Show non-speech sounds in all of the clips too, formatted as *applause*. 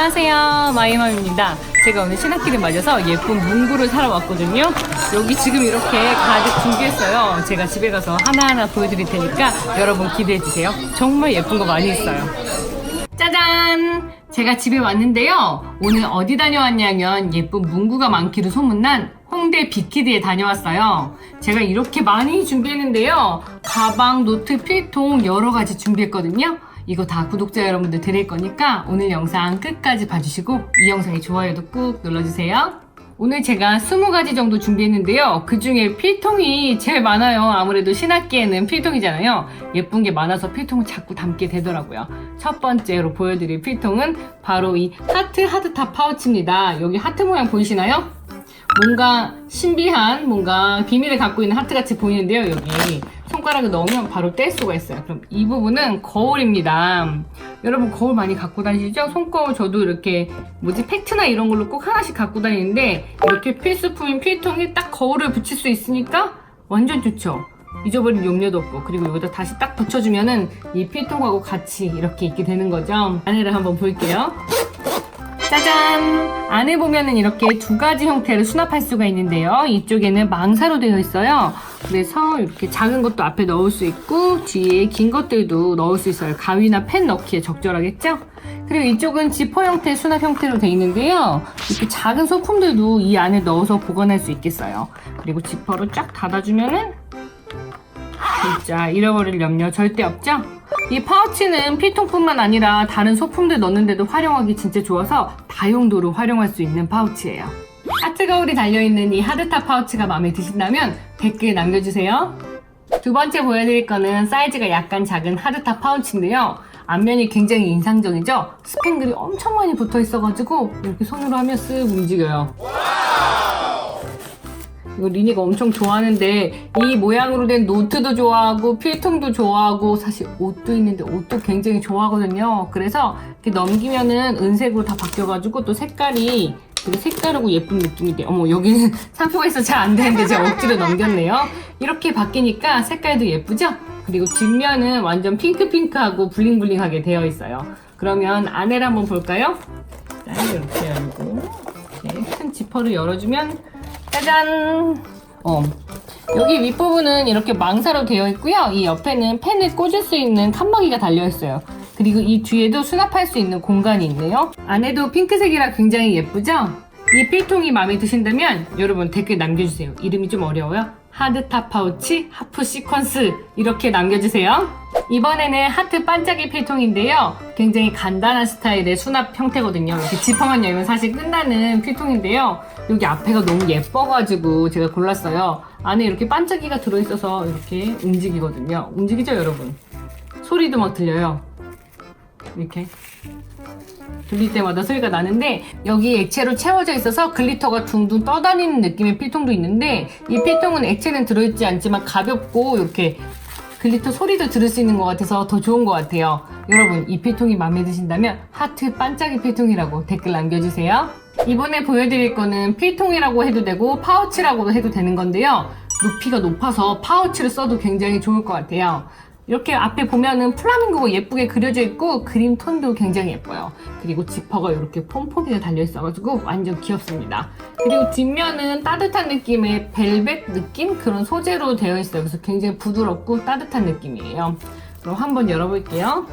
안녕하세요 마이맘입니다 제가 오늘 신학기를 맞아서 예쁜 문구를 사러 왔거든요 여기 지금 이렇게 가득 준비했어요 제가 집에 가서 하나하나 보여드릴 테니까 여러분 기대해주세요 정말 예쁜 거 많이 있어요 짜잔! 제가 집에 왔는데요. 오늘 어디 다녀왔냐면 예쁜 문구가 많기로 소문난 홍대 빅키드에 다녀왔어요. 제가 이렇게 많이 준비했는데요. 가방, 노트, 필통 여러 가지 준비했거든요. 이거 다 구독자 여러분들 드릴 거니까 오늘 영상 끝까지 봐주시고 이 영상에 좋아요도 꾹 눌러주세요. 오늘 제가 20가지 정도 준비했는데요. 그 중에 필통이 제일 많아요. 아무래도 신학기에는 필통이잖아요. 예쁜 게 많아서 필통을 자꾸 담게 되더라고요. 첫 번째로 보여드릴 필통은 바로 이 하트 하드탑 파우치입니다. 여기 하트 모양 보이시나요? 뭔가 신비한 뭔가 비밀을 갖고 있는 하트같이 보이는데요. 여기 손가락을 넣으면 바로 뗄 수가 있어요. 그럼 이 부분은 거울입니다. 여러분 거울 많이 갖고 다니시죠? 손거울 저도 이렇게 뭐지 팩트나 이런 걸로 꼭 하나씩 갖고 다니는데 이렇게 필수품인 필통에 딱 거울을 붙일 수 있으니까 완전 좋죠. 잊어버릴 염려도 없고 그리고 여기다 다시 딱 붙여주면은 이 필통하고 같이 이렇게 있게 되는 거죠. 안에를 한번 볼게요. 짜잔! 안에 보면은 이렇게 두 가지 형태를 수납할 수가 있는데요. 이쪽에는 망사로 되어 있어요. 그래서 이렇게 작은 것도 앞에 넣을 수 있고 뒤에 긴 것들도 넣을 수 있어요. 가위나 펜 넣기에 적절하겠죠? 그리고 이쪽은 지퍼 형태 수납 형태로 되어 있는데요. 이렇게 작은 소품들도 이 안에 넣어서 보관할 수 있겠어요. 그리고 지퍼로 쫙 닫아주면은 진짜 잃어버릴 염려 절대 없죠? 이 파우치는 필통뿐만 아니라 다른 소품들 넣는데도 활용하기 진짜 좋아서 다용도로 활용할 수 있는 파우치예요. 하트 거울이 달려있는 이 하드탑 파우치가 마음에 드신다면 댓글 남겨주세요. 두 번째 보여드릴 거는 사이즈가 약간 작은 하드탑 파우치인데요. 앞면이 굉장히 인상적이죠? 스팽글이 엄청 많이 붙어 있어가지고 이렇게 손으로 하면 쓱 움직여요. 이거 리니가 엄청 좋아하는데 이 모양으로 된 노트도 좋아하고 필통도 좋아하고 사실 옷도 있는데 옷도 굉장히 좋아하거든요. 그래서 이렇게 넘기면은 은색으로 다 바뀌어가지고 또 색깔이 되게 색다르고 예쁜 느낌이 돼요. 어머 여기는 *laughs* 있어 잘안 되는데 제가 억지로 넘겼네요. 이렇게 바뀌니까 색깔도 예쁘죠? 그리고 뒷면은 완전 핑크핑크하고 블링블링하게 되어 있어요. 그러면 안에를 한번 볼까요? 자, 이렇게 열고 큰 지퍼를 열어주면 짜잔! 어. 여기 윗부분은 이렇게 망사로 되어 있고요. 이 옆에는 펜을 꽂을 수 있는 칸막이가 달려 있어요. 그리고 이 뒤에도 수납할 수 있는 공간이 있네요. 안에도 핑크색이라 굉장히 예쁘죠? 이 필통이 마음에 드신다면 여러분 댓글 남겨주세요. 이름이 좀 어려워요. 하드탑 파우치 하프 시퀀스 이렇게 남겨주세요. 이번에는 하트 반짝이 필통인데요. 굉장히 간단한 스타일의 수납 형태거든요. 이렇게 지퍼만 열면 사실 끝나는 필통인데요. 여기 앞에가 너무 예뻐가지고 제가 골랐어요. 안에 이렇게 반짝이가 들어있어서 이렇게 움직이거든요. 움직이죠, 여러분? 소리도 막 들려요. 이렇게. 돌릴 때마다 소리가 나는데 여기 액체로 채워져 있어서 글리터가 둥둥 떠다니는 느낌의 필통도 있는데 이 필통은 액체는 들어있지 않지만 가볍고 이렇게 글리터 소리도 들을 수 있는 것 같아서 더 좋은 것 같아요. 여러분 이 필통이 마음에 드신다면 하트 반짝이 필통이라고 댓글 남겨주세요. 이번에 보여드릴 거는 필통이라고 해도 되고 파우치라고도 해도 되는 건데요. 높이가 높아서 파우치를 써도 굉장히 좋을 것 같아요. 이렇게 앞에 보면은 플라밍고가 예쁘게 그려져 있고 그림 톤도 굉장히 예뻐요. 그리고 지퍼가 이렇게 폼폼이가 달려 있어가지고 완전 귀엽습니다. 그리고 뒷면은 따뜻한 느낌의 벨벳 느낌 그런 소재로 되어 있어요. 그래서 굉장히 부드럽고 따뜻한 느낌이에요. 그럼 한번 열어볼게요.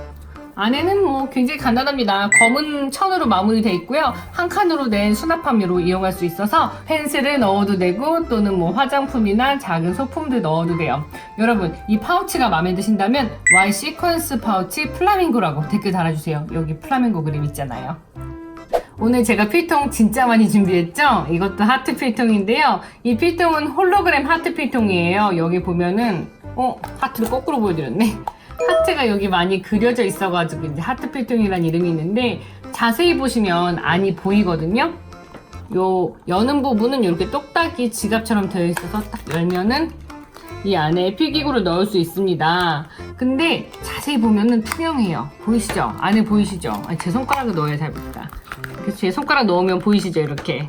안에는 뭐 굉장히 간단합니다. 검은 천으로 마무리되어 있고요. 한 칸으로 된 수납함으로 이용할 수 있어서 펜슬을 넣어도 되고 또는 뭐 화장품이나 작은 소품들 넣어도 돼요. 여러분 이 파우치가 마음에 드신다면 Y 시퀀스 파우치 플라밍고라고 댓글 달아주세요. 여기 플라밍고 그림 있잖아요. 오늘 제가 필통 진짜 많이 준비했죠? 이것도 하트 필통인데요. 이 필통은 홀로그램 하트 필통이에요. 여기 보면은 어 하트를 거꾸로 보여드렸네. 하트가 여기 많이 그려져 있어가지고 이제 하트 필통이라는 이름이 있는데 자세히 보시면 안이 보이거든요. 요 여는 부분은 이렇게 똑딱이 지갑처럼 되어 있어서 딱 열면은 이 안에 필기구를 넣을 수 있습니다. 근데 자세히 보면은 투명해요. 보이시죠? 안에 보이시죠? 아니, 제 손가락을 넣어야 잘? 그래서 제 손가락 넣으면 보이시죠? 이렇게.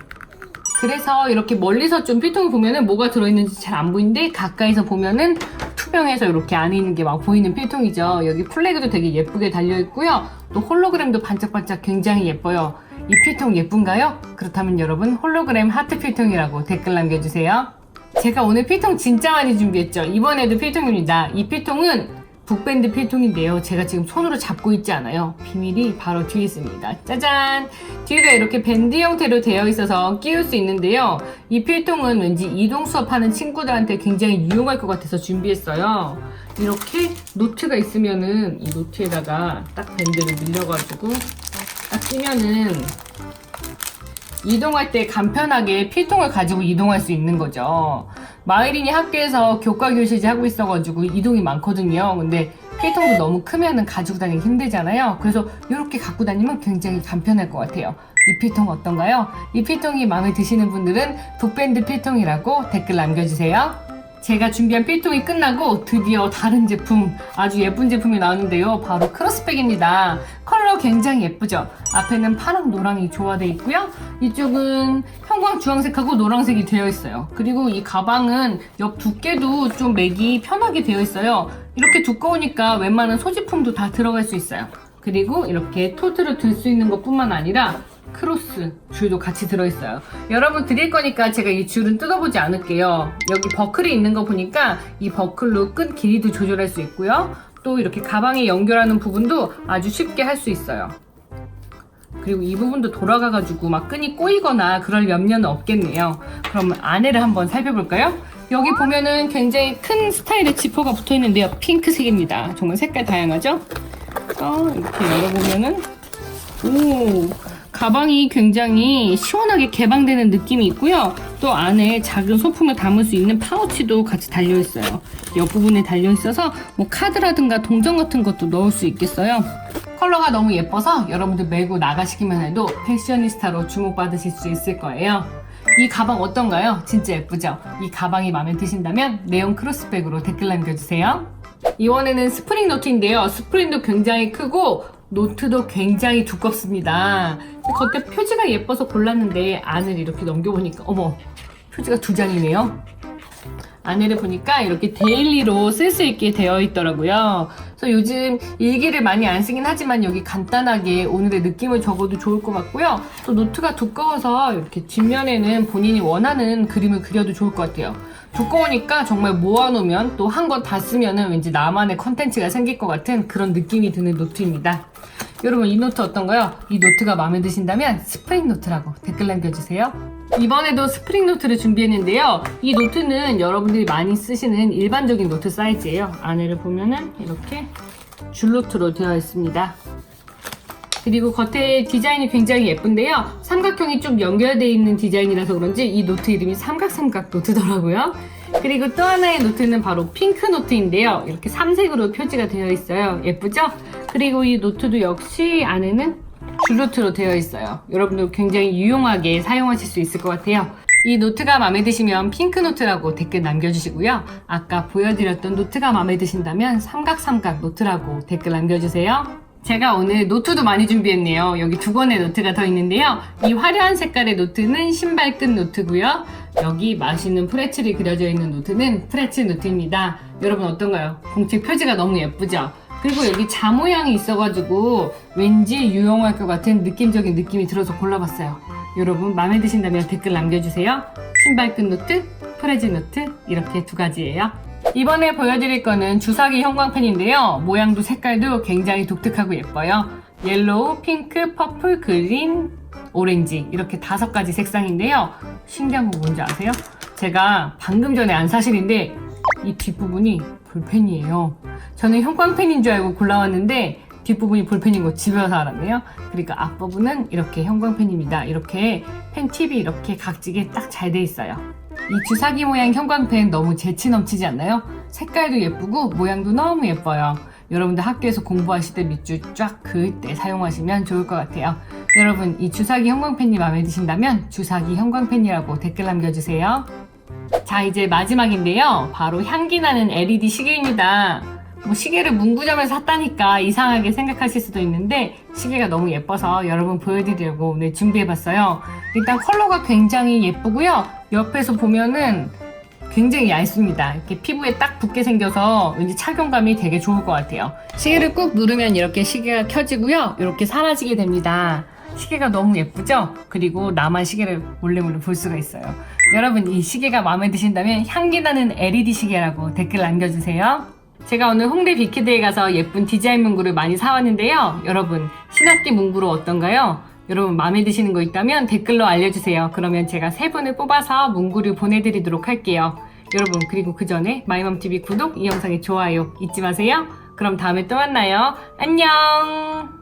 그래서 이렇게 멀리서 좀 필통을 보면은 뭐가 들어있는지 잘 안 보이는데 가까이서 보면은 투명해서 이렇게 안에 있는 게 막 보이는 필통이죠. 여기 플래그도 되게 예쁘게 달려 있고요. 또 홀로그램도 반짝반짝 굉장히 예뻐요. 이 필통 예쁜가요? 그렇다면 여러분 홀로그램 하트 필통이라고 댓글 남겨주세요. 제가 오늘 필통 진짜 많이 준비했죠. 이번에도 필통입니다. 이 필통은 북밴드 필통인데요. 제가 지금 손으로 잡고 있지 않아요. 비밀이 바로 뒤에 있습니다. 짜잔! 뒤가 이렇게 밴드 형태로 되어 있어서 끼울 수 있는데요. 이 필통은 왠지 이동 수업하는 친구들한테 굉장히 유용할 것 같아서 준비했어요. 이렇게 노트가 있으면은 이 노트에다가 딱 밴드를 밀려가지고 딱 끼면은 이동할 때 간편하게 필통을 가지고 이동할 수 있는 거죠. 마이린이 학교에서 교과 교실지 하고 있어가지고 이동이 많거든요. 근데 필통도 너무 크면은 가지고 다니기 힘들잖아요. 그래서 이렇게 갖고 다니면 굉장히 간편할 것 같아요. 이 필통 어떤가요? 이 필통이 마음에 드시는 분들은 북밴드 필통이라고 댓글 남겨주세요. 제가 준비한 필통이 끝나고 드디어 다른 제품, 아주 예쁜 제품이 나왔는데요. 바로 크로스백입니다. 컬러 굉장히 예쁘죠? 앞에는 파랑 노랑이 조화되어 있고요. 이쪽은 형광 주황색하고 노란색이 되어 있어요. 그리고 이 가방은 옆 두께도 좀 매기 편하게 되어 있어요. 이렇게 두꺼우니까 웬만한 소지품도 다 들어갈 수 있어요. 그리고 이렇게 토트를 들수 있는 것 뿐만 아니라 크로스 줄도 같이 들어있어요. 여러분 드릴 거니까 제가 이 줄은 뜯어보지 않을게요. 여기 버클이 있는 거 보니까 이 버클로 끈 길이도 조절할 수 있고요. 또 이렇게 가방에 연결하는 부분도 아주 쉽게 할 수 있어요. 그리고 이 부분도 돌아가가지고 막 끈이 꼬이거나 그럴 염려는 없겠네요. 그럼 안에를 한번 살펴볼까요? 여기 보면은 굉장히 큰 스타일의 지퍼가 붙어 있는데요. 핑크색입니다. 정말 색깔 다양하죠? 어, 이렇게 열어보면은 오 가방이 굉장히 시원하게 개방되는 느낌이 있고요. 또 안에 작은 소품을 담을 수 있는 파우치도 같이 달려 있어요. 옆부분에 달려 있어서 뭐 카드라든가 동전 같은 것도 넣을 수 있겠어요. 컬러가 너무 예뻐서 여러분들 메고 나가시기만 해도 패셔니스타로 주목받으실 수 있을 거예요. 이 가방 어떤가요? 진짜 예쁘죠? 이 가방이 마음에 드신다면 네온 크로스백으로 댓글 남겨주세요. 이번에는 스프링 노트인데요. 스프링도 굉장히 크고 노트도 굉장히 두껍습니다. 겉에 표지가 예뻐서 골랐는데 안을 이렇게 넘겨보니까 어머 표지가 두 장이네요. 안에를 보니까 이렇게 데일리로 쓸 수 있게 되어 있더라고요. 그래서 요즘 일기를 많이 안 쓰긴 하지만 여기 간단하게 오늘의 느낌을 적어도 좋을 것 같고요. 또 노트가 두꺼워서 이렇게 뒷면에는 본인이 원하는 그림을 그려도 좋을 것 같아요. 두꺼우니까 정말 모아놓으면 또 한 권 다 쓰면은 왠지 나만의 컨텐츠가 생길 것 같은 그런 느낌이 드는 노트입니다. 여러분 이 노트 어떤가요? 이 노트가 마음에 드신다면 스프링 노트라고 댓글 남겨주세요. 이번에도 스프링 노트를 준비했는데요. 이 노트는 여러분들이 많이 쓰시는 일반적인 노트 사이즈예요. 안에를 보면은 이렇게 줄노트로 되어 있습니다. 그리고 겉에 디자인이 굉장히 예쁜데요. 삼각형이 좀 연결되어 있는 디자인이라서 그런지 이 노트 이름이 삼각삼각 노트더라고요. 그리고 또 하나의 노트는 바로 핑크 노트인데요. 이렇게 삼색으로 표지가 되어 있어요. 예쁘죠? 그리고 이 노트도 역시 안에는 줄노트로 되어 있어요. 여러분들 굉장히 유용하게 사용하실 수 있을 것 같아요. 이 노트가 마음에 드시면 핑크 노트라고 댓글 남겨주시고요. 아까 보여드렸던 노트가 마음에 드신다면 삼각삼각 노트라고 댓글 남겨주세요. 제가 오늘 노트도 많이 준비했네요. 여기 두 권의 노트가 더 있는데요. 이 화려한 색깔의 노트는 신발끈 노트고요. 여기 맛있는 프레첼이 그려져 있는 노트는 프레첼 노트입니다. 여러분 어떤가요? 공책 표지가 너무 예쁘죠? 그리고 여기 자 모양이 있어가지고 왠지 유용할 것 같은 느낌적인 느낌이 들어서 골라봤어요. 여러분 마음에 드신다면 댓글 남겨주세요. 신발끈 노트, 프레즈 노트 이렇게 두 가지예요. 이번에 보여드릴 거는 주사기 형광펜인데요. 모양도 색깔도 굉장히 독특하고 예뻐요. 옐로우, 핑크, 퍼플, 그린, 오렌지 이렇게 다섯 가지 색상인데요. 신기한 거 뭔지 아세요? 제가 방금 전에 안 사실인데 이 뒷부분이 볼펜이에요. 저는 형광펜인 줄 알고 골라왔는데 뒷부분이 볼펜인 거 집에 와서 알았네요. 그러니까 앞부분은 이렇게 형광펜입니다. 이렇게 펜 팁이 이렇게 각지게 딱 잘 돼 있어요. 이 주사기 모양 형광펜 너무 재치 넘치지 않나요? 색깔도 예쁘고 모양도 너무 예뻐요. 여러분들 학교에서 공부하실 때 밑줄 쫙 그을 때 사용하시면 좋을 것 같아요. 여러분 이 주사기 형광펜이 마음에 드신다면 주사기 형광펜이라고 댓글 남겨주세요. 자 이제 마지막인데요. 바로 향기 나는 LED 시계입니다. 뭐 시계를 문구점에서 샀다니까 이상하게 생각하실 수도 있는데 시계가 너무 예뻐서 여러분 보여드리려고 오늘 준비해봤어요. 일단 컬러가 굉장히 예쁘고요. 옆에서 보면은 굉장히 얇습니다. 이렇게 피부에 딱 붙게 생겨서 왠지 착용감이 되게 좋을 것 같아요. 시계를 꾹 누르면 이렇게 시계가 켜지고요. 이렇게 사라지게 됩니다. 시계가 너무 예쁘죠? 그리고 나만 시계를 몰래 몰래 볼 수가 있어요. 여러분 이 시계가 마음에 드신다면 향기 나는 LED 시계라고 댓글 남겨주세요. 제가 오늘 홍대 빅키드에 가서 예쁜 디자인 문구를 많이 사왔는데요. 여러분 신학기 문구로 어떤가요? 여러분 마음에 드시는 거 있다면 댓글로 알려주세요. 그러면 제가 세 분을 뽑아서 문구를 보내드리도록 할게요. 여러분 그리고 그 전에 마이맘TV 구독, 이 영상에 좋아요 잊지 마세요. 그럼 다음에 또 만나요. 안녕!